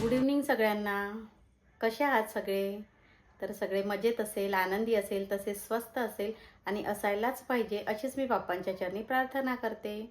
Good evening सगळ्यांना. कसे आहात सगळे? तर सगळे मजेत असेल आनंदी असेल तसेच स्वस्त असेल आणि असायलाच पाहिजे अशीच मी बाप्पांच्या चरणी प्रार्थना करते.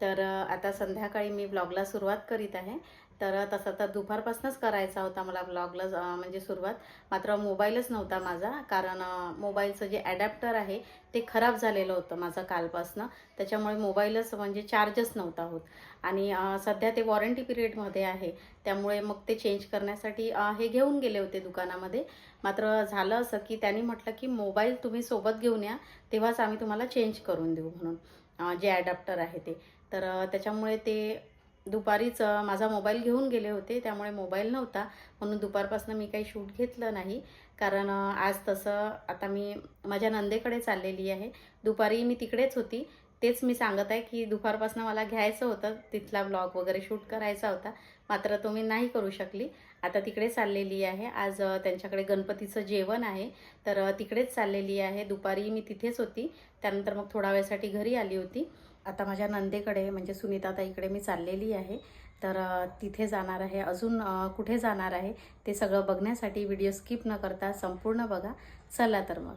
तर आता संध्याकाळी मी ब्लॉगला सुरुवात करीत आहे. तर तसं तर दुपारपासूनच करायचा होता मला ब्लॉगला म्हणजे सुरुवात. मात्र मोबाईलच नव्हता माझा कारण मोबाईलचं जे ॲडॅप्टर आहे ते खराब झालेलं होतं माझं कालपासनं. त्याच्यामुळे मोबाईलच म्हणजे चार्जच नव्हता होत. आणि सध्या ते वॉरंटी पिरियडमध्ये आहे. त्यामुळे मग ते चेंज करण्यासाठी हे घेऊन गेले होते दुकानामध्ये. मात्र झालं असं की त्यांनी म्हटलं की मोबाईल तुम्ही सोबत घेऊन या तेव्हाच आम्ही तुम्हाला चेंज करून देऊ म्हणून जे ॲडॅप्टर आहे ते. तर त्याच्यामुळे ते दुपारीच माझा मोबाईल घेऊन गेले होते त्यामुळे मोबाईल नव्हता. म्हणून दुपारपासून मी काही शूट घेतलं नाही. कारण आज तसं आता मी माझ्या नंदेकडे चाललेली आहे. दुपारी मी तिकडेच होती. तेच मी सांगत आहे की दुपारपासून मला घ्यायचं होतं. तिथला ब्लॉग वगैरे शूट करायचा होता. मात्र तो मी नाही करू शकली. आता तिकडे चाललेली आहे. आज त्यांच्याकडे गणपतीचं जेवण आहे. तर तिकडेच चाललेली आहे. दुपारी मी तिथेच होती. त्यानंतर मग थोडा वेळसाठी घरी आली होती. आता माझ्या नंदेकडे म्हणजे सुनीताताईकडे मी चाललेली आहे. तर तिथे जाणार आहे. अजून कुठे जाणार आहे ते सगळं बघण्यासाठी व्हिडिओ स्किप न करता संपूर्ण बघा. चला तर मग.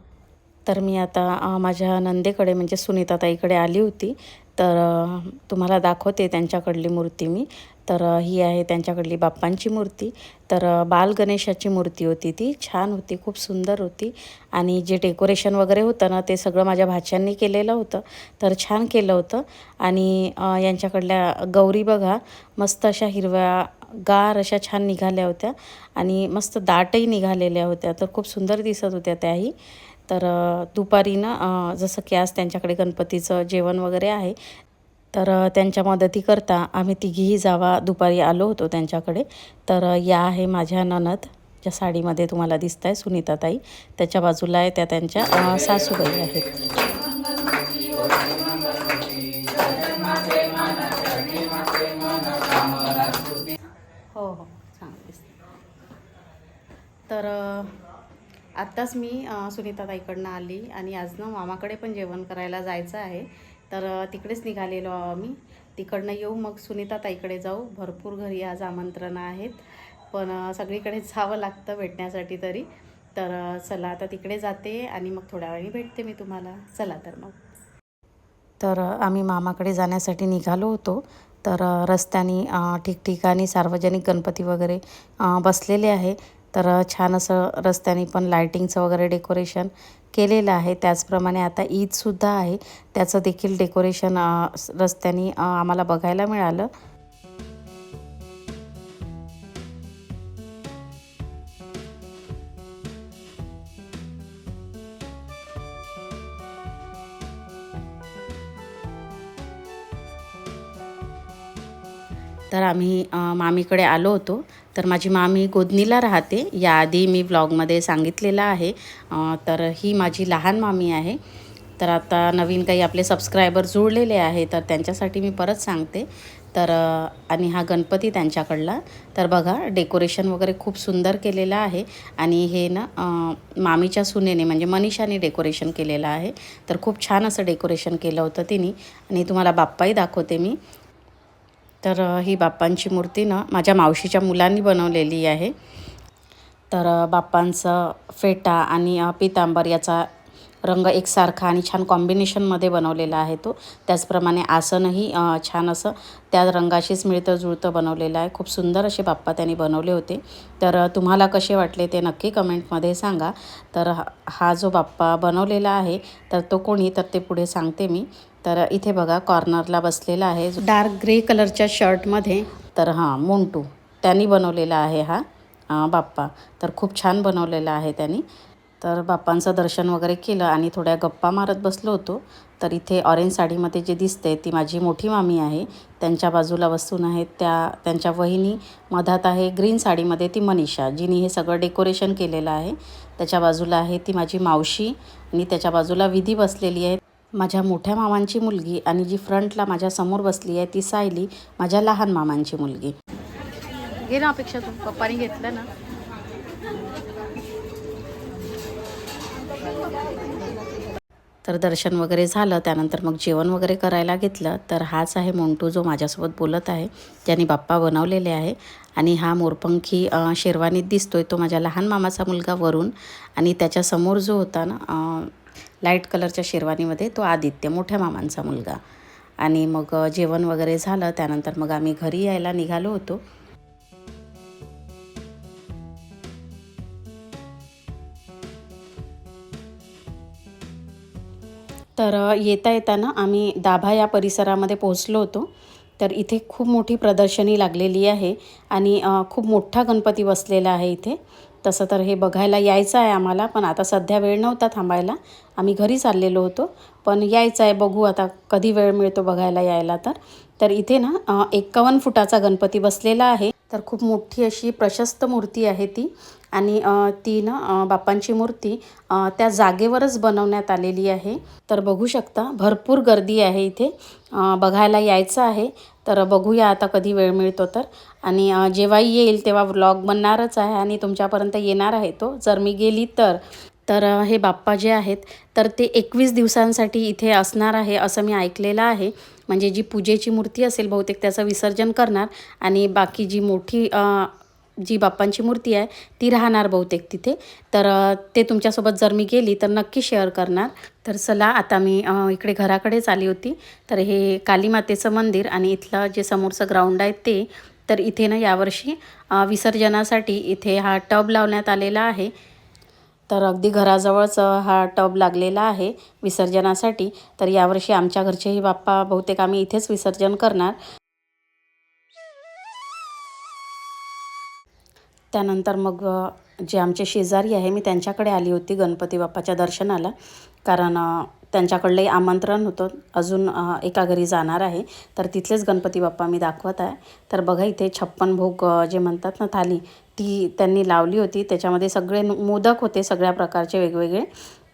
तर मी आता माझ्या नंदेकडे म्हणजे सुनीताताईकडे आली होती. तर तुम्हाला दाखवते त्यांच्याकडली मूर्ती मी. तर ही आहे त्यांच्याकडली बाप्पांची मूर्ती. तर बाल गणेशाची मूर्ती होती ती. छान होती खूप सुंदर होती. आणि जे डेकोरेशन वगैरे होतं ना ते सगळं माझ्या भाच्यांनी केलेलं होतं. तर छान केलं होतं. आणि यांच्याकडल्या गौरी बघा मस्त अशा हिरव्या गार अशा छान निघाल्या होत्या. आणि मस्त दाटही निघालेल्या होत्या. तर खूप सुंदर दिसत होत्या त्याही. तर दुपारी ना जसं की आज त्यांच्याकडे गणपतीचं जेवण वगैरे आहे तर त्यांच्या मदतीकरता आम्ही तिघीही जावा. दुपारी आलो होतो त्यांच्याकडे. तर या आहे माझ्या ननद ज्या साडीमध्ये तुम्हाला दिसत आहे सुनीताताई. त्याच्या बाजूला आहे त्या त्यांच्या सासूबाई आहेत. हो हो. चांगलं तर आत्ताच मी सुनीताताईकडनं आली आणि आज ना मामाकडे पण जेवण करायला जायचं आहे. तर तिकडेच निघालेलो आहो आम्ही. तिकडनं येऊ मग सुनीता ताईकडे जाऊ. भरपूर घरी आज आमंत्रणं आहेत. पण सगळीकडे जावं लागतं भेटण्यासाठी तरी. तर चला आता तिकडे जाते आणि मग थोड्या वेळाने भेटते मी तुम्हाला. चला तर मग. तर आम्ही मामाकडे जाण्यासाठी निघालो होतो. तर रस्त्याने ठिकठिकाणी सार्वजनिक गणपती वगैरे बसलेले आहे. तर छान असं रस्त्याने पण लायटिंगचं वगैरे डेकोरेशन केलेलं आहे. त्याचप्रमाणे आता ईदसुद्धा आहे. त्याचं देखील डेकोरेशन रस्त्याने आम्हाला बघायला मिळालं. तर आम्ही मामीकडे आलो होतो. तर माझी मामी गोदनीला राहते. याआधी मी ब्लॉगमध्ये सांगितलेलं आहे. तर ही माझी लहान मामी आहे. तर आता नवीन काही आपले सबस्क्रायबर जुळलेले आहे तर त्यांच्यासाठी मी परत सांगते. तर आणि हा गणपती त्यांच्याकडला. तर बघा डेकोरेशन वगैरे खूप सुंदर केलेलं आहे. आणि हे ना मामीच्या सुनेने म्हणजे मनीषाने डेकोरेशन केलेलं आहे. तर खूप छान असं डेकोरेशन केलं होतं तिने. आणि तुम्हाला बाप्पाही दाखवते मी. तर ही बाप्पांची मूर्ती ना माझ्या मावशीच्या मुलांनी बनवलेली आहे. तर बाप्पांचं फेटा आणि पितांबर याचा रंग एकसारखा आणि छान कॉम्बिनेशनमध्ये बनवलेला आहे तो. त्याचप्रमाणे आसनही छान असं त्या रंगाशीच मिळतं जुळतं बनवलेलं आहे. खूप सुंदर असे बाप्पा त्यांनी बनवले होते. तर तुम्हाला कसे वाटले ते नक्की कमेंटमध्ये सांगा. तर हा जो बाप्पा बनवलेला आहे तर तो कोणी? तर ते पुढे सांगते मी. तर इथे बघा कॉर्नरला बसलेला आहे डार्क ग्रे कलरच्या शर्टमध्ये. तर हां मोंटू. त्यांनी बनवलेला आहे हा बाप्पा. तर खूप छान बनवलेला आहे त्यांनी. तर बाप्पांचं दर्शन वगैरे केलं आणि थोड्या गप्पा मारत बसलो होतो. तर इथे ऑरेंज साडीमध्ये जे दिसते ती माझी मोठी मामी आहे. त्यांच्या बाजूला बसून आहेत त्या त्यांच्या वहिनी मधात आहे ग्रीन साडीमध्ये ती मनीषा जिने हे सगळं डेकोरेशन केलेलं आहे. त्याच्या बाजूला आहे ती माझी मावशी आणि त्याच्या बाजूला विधी बसलेली आहे. माझ्या मोठ्या मामांची मुलगी आणि जी फ्रंटला माझ्यासमोर बसली आहे ती सायली माझ्या लहान मामांची मुलगी. घे ना अपेक्षा तू. पप्पानी घेतलं ना. तर दर्शन वगैरे झालं त्यानंतर मग जेवण वगैरे करायला घेतलं. तर हाच आहे मोंटू जो माझ्यासोबत बोलत आहे. ज्यांनी बाप्पा बनवलेले आहे. आणि हा मोरपंखी शेरवानीत दिसतोय. तो माझ्या लहान मामाचा मुलगा वरून. आणि त्याच्यासमोर जो होता ना लाइट कलरच्या शेरवानीमध्ये तो आदित्य मोठ्या मामांचा मुलगा. आणि मग जेवण वगैरे झालं. त्यानंतर मग आम्ही घरी यायला निघालो होतो. तर येता येताना आम्ही दाभा या परिसरामध्ये पोहोचलो होतो. तर इथे खूप मोठी प्रदर्शनी लागलेली आहे. आणि खूप मोठा गणपती बसलेला आहे इथे. तसं तर हे बघायला यायचं आहे आम्हाला पण आता सध्या वेळ नव्हता थांबायला. आम्ही घरी चाललेलो होतो पण यायचं आहे बघू आता कधी वेळ मिळतो बघायला यायला तर. तर इथे ना एक्कावन्न फुटाचा गणपती बसलेला आहे. तर खूप मोठी अशी प्रशस्त मूर्ती आहे ती. आणि ती ना बाप्पांची मूर्ती त्या जागेवरच बनवण्यात आलेली आहे. तर बघू शकता भरपूर गर्दी आहे इथे. बघायला यायचं आहे. तर बघूया आता कधी वेळ मिळतो तर. आणि जेव्हाही येईल तेव्हा व्लॉग बनणारच आहे आणि तुमच्यापर्यंत येणार आहे तो. जर मी गेली तर. तर हे बाप्पा जे आहेत तर ते एकवीस दिवसांसाठी इथे असणार आहे असं मी ऐकलेलं आहे. म्हणजे जी पूजेची मूर्ती असेल बहुतेक त्याचं विसर्जन करणार. आणि बाकी जी मोठी जी बाप्पांची मूर्ती आहे ती राहणार बहुतेक तिथे. तर ते तुमच्यासोबत जर मी गेली तर नक्की शेअर करणार. तर चला आता मी इकडे घराकडेच आली होती. तर हे कालीमातेचं मंदिर आणि इथलं जे समोरचं ग्राउंड आहे ते तर इथे ना यावर्षी विसर्जनासाठी इथे हा टब लावण्यात आलेला आहे. तर अगदी घराजवळच हा टब लागलेला आहे विसर्जनासाठी. तर यावर्षी आमच्या घरचेही बाप्पा बहुतेक आम्ही इथेच विसर्जन करणार. त्यानंतर मग जे आमचे शेजारी आहे मी त्यांच्याकडे आली होती गणपती बाप्पाच्या दर्शनाला. कारण त्यांच्याकडलंही आमंत्रण होतं. अजून एका घरी जाणार आहे. तर तिथलेच गणपती बाप्पा मी दाखवत आहे. तर बघा इथे छप्पन भोग जे म्हणतात ना थाली ती त्यांनी लावली होती. त्याच्यामध्ये सगळे मोदक होते सगळ्या प्रकारचे वेगवेगळे.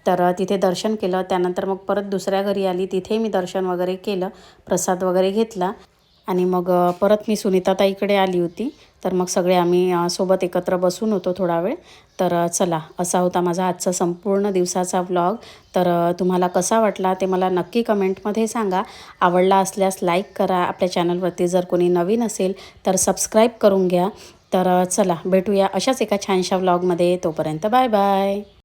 तर तिथे दर्शन केलं. त्यानंतर मग परत दुसऱ्या घरी आली. तिथे मी दर्शन वगैरे केलं. प्रसाद वगैरे घेतला. आणि मग परत मी सुनीताताईकडे आली होती. तर मग सगळे आम्ही सोबत एकत्र बसून होतो थोडा वेळ. तर चला असा होता माझा आजचा संपूर्ण दिवसाचा व्लॉग. तर तुम्हाला कसा वाटला ते मला नक्की कमेंटमध्ये सांगा. आवडला असल्यास लाईक करा. आपल्या चॅनलवरती जर कोणी नवीन असेल तर सबस्क्राईब करून घ्या. तर चला भेटूया अशाच एका छानशा व्लॉगमध्ये. तोपर्यंत बाय बाय.